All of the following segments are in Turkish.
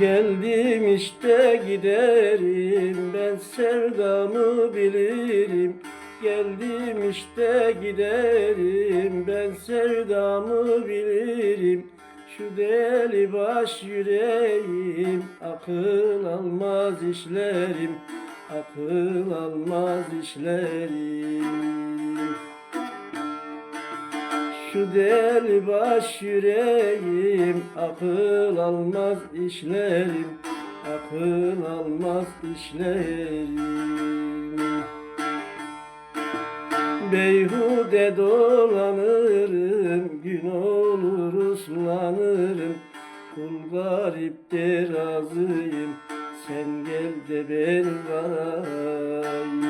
Geldim işte giderim ben sevdamı bilirim. Geldim işte giderim ben sevdamı bilirim. Şu deli baş yüreğim akıl almaz işlerim. Akıl almaz işlerim şu deli baş yüreğim akıl almaz işlerim akıl almaz işlerim. Beyhude dolanırım gün olur uslanırım Kul garip de razıyım sen gel de ben varayım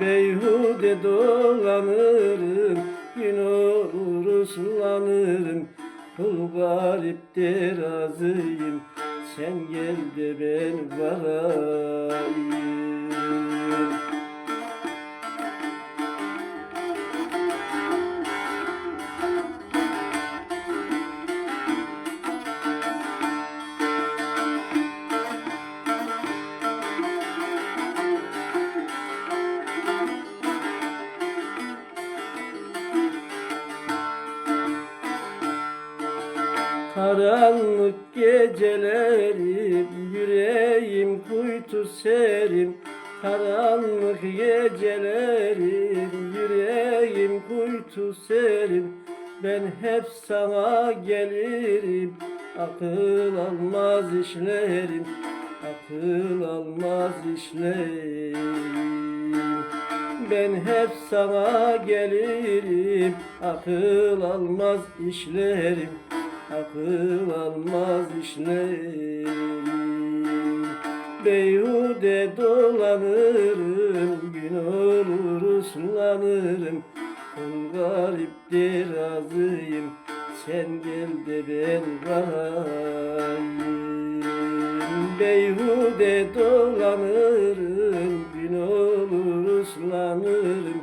Beyhude dolanırım gün olur uslanırım Kul garip de razıyım sen gel de ben varayım Karanlık gecelerim yüreğim kuytu serim. Karanlık gecelerim yüreğim kuytu serim. Ben hep sana gelirim akıl almaz işlerim Akıl almaz işlerim. Ben hep sana gelirim Akıl almaz işlerim Akıl almaz işlerim. Beyhude dolanırım Gün olur uslanırım. Kul garip de razıyım Sen gel de ben varayım. Beyhude dolanırım Gün olur uslanırım.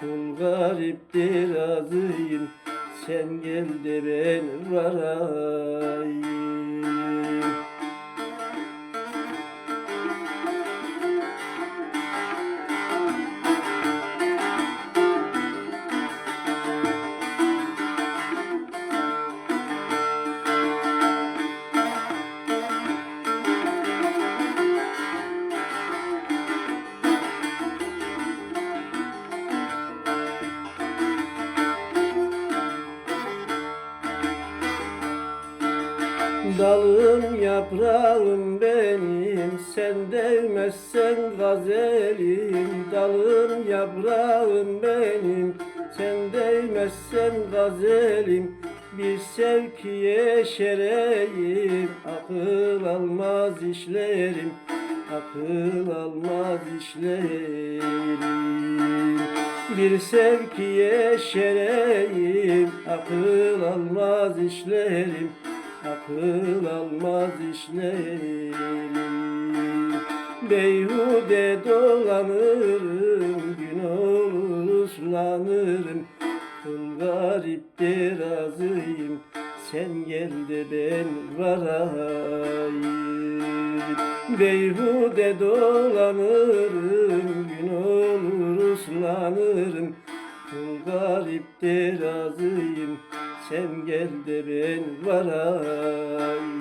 Kul garip de razıyım Sen gel de Dalım yaprağım benim. Sen değmezsen gazelim Dalım yaprağım benim. Sen değmezsen gazelim Bir sevki yeşereyim Akıl almaz işlerim Akıl almaz işlerim. Bir sevki yeşereyim Akıl almaz işlerim Akıl almaz işlerim. Beyhude dolanırım Gün olur uslanırım. Kul garip de razıyım Sen gel de ben varayım. Beyhude dolanırım Gün olur uslanırım. Kul garip de razıyım Sen gel de ben varayım